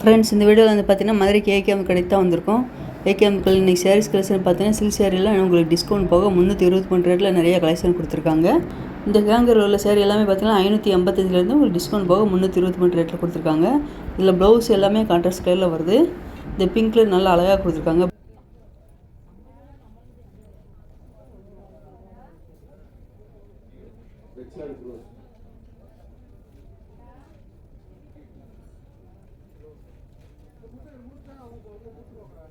Friends இந்த வீடியோவில் வந்து பார்த்தீங்கன்னா மதுரைக்கு ஏகேஎம் கடைக்கு தான் வந்திருக்கோம். ஏகேஎம்கள் இன்றைக்கி சேரீஸ் கலெக்ஷன் பார்த்தீங்கன்னா சில்க் சேரீலாம் உங்களுக்கு டிஸ்கவுண்ட் போக முந்நூற்றி இருபத்தி மூணு ரேட்டில் நிறைய கலெக்ஷன் கொடுத்துருக்காங்க. இந்த கேங்கர் உள்ள சேரீ எல்லாமே பார்த்தீங்கன்னா ஐநூற்றி எண்பத்தஞ்சிலேருந்து உங்களுக்கு டிஸ்கவுண்ட் போக முந்நூற்றி இருபத்தி மூணு ரேட்டில் கொடுத்துருக்காங்க. இதில் ப்ளவுஸ் எல்லாமே கான்ட்ராஸ்ட் கலரில் வருது. இந்த பிங்க் கலர் நல்லா அழகாக கொடுத்துருக்காங்க.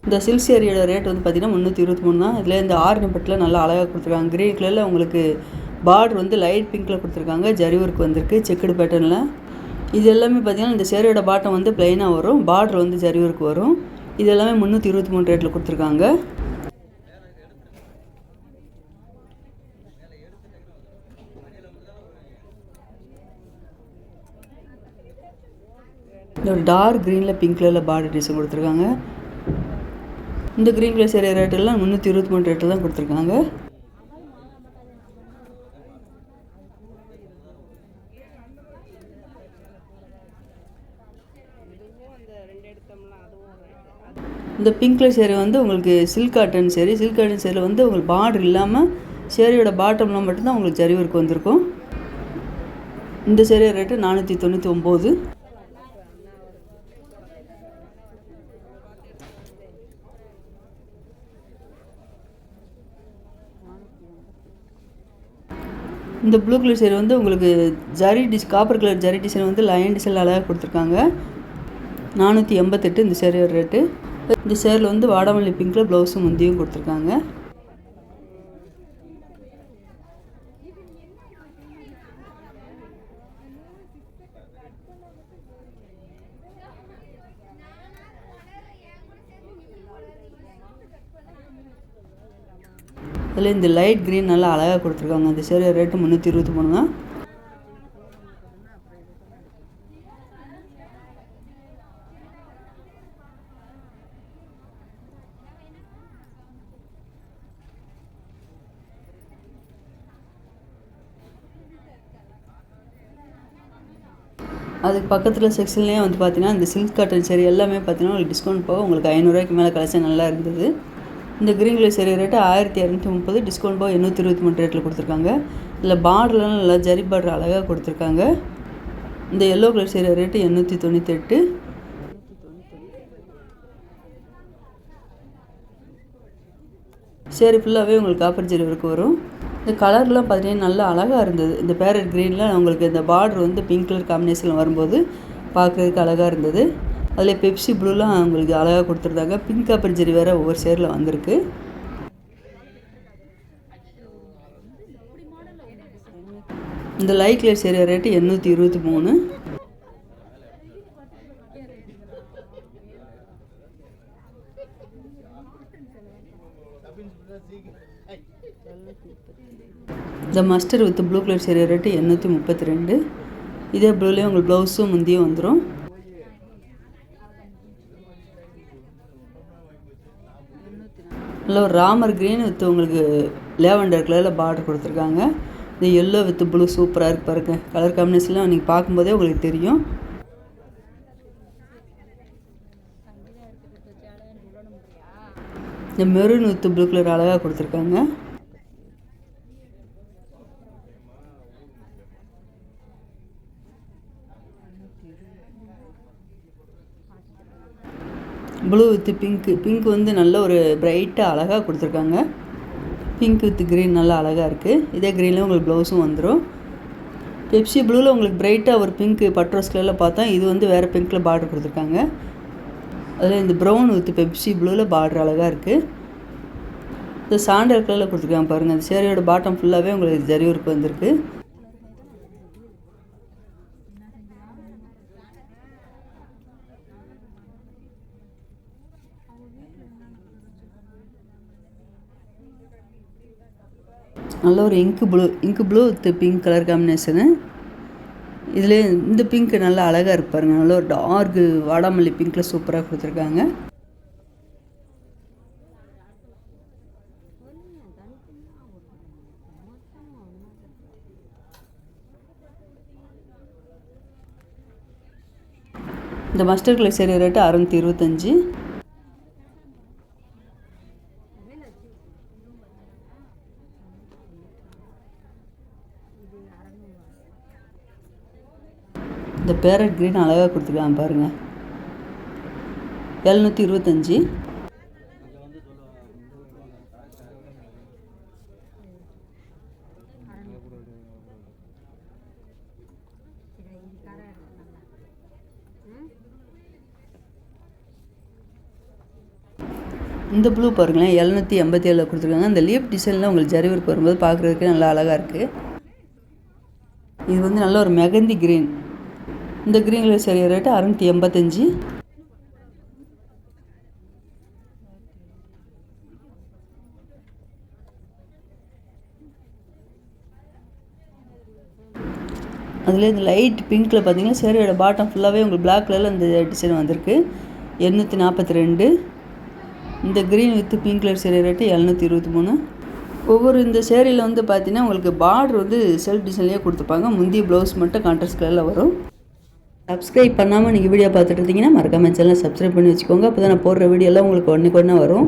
இந்த சில்க் சேரியோட ரேட் வந்து பார்த்தீங்கன்னா முந்நூற்றி இருபத்தி மூணு தான். இதில் இந்த ஆரஞ்சு பட்டில் நல்லா அழகாக கொடுத்துருக்காங்க. கிரீன் கலரில் உங்களுக்கு பார்டர் வந்து லைட் பிங்க்கில் கொடுத்துருக்காங்க. ஜரி ஒர்க் வந்திருக்கு. செக்குடு பேட்டர்னில் இது எல்லாமே பார்த்திங்கன்னா இந்த சேரியோட பாட்டம் வந்து ப்ளைனாக வரும். பார்டர் வந்து ஜரி ஒர்க் வரும். இது எல்லாமே முந்நூற்றி இருபத்தி மூணு ரேட்டில் கொடுத்துருக்காங்க. இந்த ஒரு டார்க் க்ரீனில் பிங்க் கலரில் பார்டர் டிசைன் கொடுத்துருக்காங்க. இந்த க்ரீன் கலர் சேரீ ரேட்டெல்லாம் முந்நூற்றி இருபத்தி மூணு ரேட்டில் தான் கொடுத்துருக்காங்க. இந்த பிங்க் கலர் சேரீ வந்து உங்களுக்கு silk cotton sari silk cotton sari வந்து உங்களுக்கு பார்டர் இல்லாமல் சேரீயோட பாட்டமில் மட்டும்தான் உங்களுக்கு ஜரி ஒர்க் வந்திருக்கும். இந்த சேரீ ரேட்டு நானூற்றி தொண்ணூற்றி ஒம்பது இந்த ப்ளூ கலர் சேர் வந்து உங்களுக்கு ஜரி டிஸ் காப்பர் கலர் ஜரி டிசைன் வந்து லயன் டிசைன் அழகாக கொடுத்துருக்காங்க. நானூற்றி எண்பத்தெட்டு இந்த சேரீயோட ரேட்டு இந்த சேரில் வந்து வாடாமல்லி பிங்கில் ப்ளவுஸும் முந்தியும் கொடுத்துருக்காங்க. அதில் இந்த லைட் க்ரீன் நல்லா அழகாக கொடுத்துருக்காங்க. அந்த சேரீ ரேட்டு முந்நூற்றி இருபத்தி மூணு தான். அதுக்கு பக்கத்தில் செக்ஷன்லேயே வந்து பார்த்தீங்கன்னா இந்த சில்க் காட்டன் சரி எல்லாமே பார்த்தீங்கன்னா உங்களுக்கு டிஸ்கவுண்ட் போக உங்களுக்கு ஐநூறுரூவாய்க்கு மேலே கலெக்ஷன் நல்லா இருந்தது. இந்த க்ரீன் கலர் சரி ரேட்டு ஆயிரத்தி இரநூத்தி முப்பது டிஸ்கவுண்ட் பாய் எண்ணூற்றி இருபத்தி மூணு ரேட்டில் கொடுத்துருக்காங்க. இதில் பார்டர்லாம் நல்லா ஜரி பார்டர் அழகாக கொடுத்துருக்காங்க. இந்த எல்லோ கலர் சரி ரேட்டு எண்ணூற்றி தொண்ணூற்றெட்டு சரி ஃபுல்லாகவே உங்களுக்கு காப்பர் ஜெரி வரைக்கும் வரும். இந்த கலர்லாம் பார்த்தீங்கன்னா நல்லா அழகாக இருந்தது. இந்த பேரட் க்ரீனில் உங்களுக்கு இந்த பார்டர் வந்து பிங்க் கலர் காம்பினேஷனில் வரும்போது பார்க்குறதுக்கு அழகாக இருந்தது. அதில் பெப்சி ப்ளூலாம் உங்களுக்கு அழகாக கொடுத்துருந்தாங்க. பிங்க் காப்பர் வேறு ஒவ்வொரு சேரில் வந்திருக்கு. இந்த லைட் கலர் சேரிய ரேட்டு எண்ணூற்றி இருபத்தி மூணு. இந்த மஸ்டர் வித் ப்ளூ கலர் சேரிய ரேட்டு எண்ணூற்றி முப்பத்தி ரெண்டு. இதே ப்ளூலேயே உங்களுக்கு ப்ளவுஸும் முந்தியும் வந்துடும் நல்ல ஒரு ராமர் க்ரீன் வித் உங்களுக்கு லேவண்டர் கலரில் பார்டர் கொடுத்துருக்காங்க. இந்த எல்லோ வித் ப்ளூ சூப்பராக இருக்கு பாருங்க. கலர் காம்பினேஷன்லாம் நீங்கள் பார்க்கும்போதே உங்களுக்கு தெரியும். இந்த மெரூன் வித் ப்ளூ கலர் அழகாக கொடுத்துருக்காங்க. ப்ளூ வித் பிங்க்கு பிங்க் வந்து நல்ல ஒரு பிரைட்டாக அழகாக கொடுத்துருக்காங்க. பிங்க் வித் க்ரீன் நல்லா அழகாக இருக்குது இதே க்ரீனில் உங்களுக்கு ப்ளவுஸும் வந்துடும் பெப்சி ப்ளூவில் உங்களுக்கு பிரைட்டாக ஒரு பிங்க் பட்ரோஸ் கலரில் பார்த்தா இது வந்து வேறு பிங்க்கில் பார்டர் கொடுத்துருக்காங்க. அதில் இந்த ப்ரௌன் வித் பெப்சி ப்ளூவில் பார்டர் அழகாக இருக்குது இந்த சாண்டல் கலரில் கொடுத்துருக்காங்க பாருங்கள் அந்த சேரியோட பாட்டம் ஃபுல்லாகவே உங்களுக்கு ஜரி ஒர்க் வந்திருக்கு. நல்ல ஒரு இங்கு ப்ளூ இங்கு blue with pink colour combination இதில் இந்த பிங்க் நல்லா அழகாக இருப்பாருங்க நல்ல ஒரு டார்க்கு வாடாமல்லி பிங்க்கில் சூப்பராக கொடுத்துருக்காங்க. இந்த மஸ்டர் கலர் சேரீ ரேட்டு அறநூற்றி இருபத்தஞ்சி. இந்த பேரட் க்ரீன் அழகாக கொடுத்துருக்காங்க பாருங்கள் எழுநூற்றி இருபத்தஞ்சி. இந்த ப்ளூ பாருங்களேன் எழுநூற்றி எண்பத்தி ஏழில் கொடுத்துருக்காங்க. அந்த லீப் டிசைனில் உங்களுக்கு ஜரி வரும்போது பார்க்குறதுக்கு நல்லா அழகாக இருக்குது இது வந்து நல்ல ஒரு மெகந்தி க்ரீன் இந்த க்ரீன் கலர் சரி ரேட்டு அறுநூற்றி எண்பத்தஞ்சு. அதில் இந்த லைட் பிங்க்கில் பார்த்தீங்கன்னா சேரீயோட பாட்டம் ஃபுல்லாகவே உங்களுக்கு பிளாக் கலரில் இந்த டிசைன் வந்திருக்கு. எண்ணூற்றி நாற்பத்தி ரெண்டு. இந்த green with pink colour sari rate எழுநூற்றி இருபத்தி மூணு. ஒவ்வொரு இந்த சேரீயில் வந்து பார்த்தீங்கன்னா உங்களுக்கு பார்டர் வந்து செல்ஃப் டிசைன்லேயே கொடுத்துருப்பாங்க முந்தி ப்ளவுஸ் மட்டும் கான்ட்ராஸ்ட் கலரில் வரும். சப்ஸ்கிரைப் பண்ணாமல் நீங்கள் வீடியோ பார்த்துட்டு இருந்தீங்கன்னா மறக்காமல் சேனலை சப்ஸ்கிரைப் பண்ணி வச்சுக்கோங்க. அப்போ தான் நான் போடுற வீடியோலாம் உங்களுக்கு ஒன்றுக்கு ஒன்றா வரும்.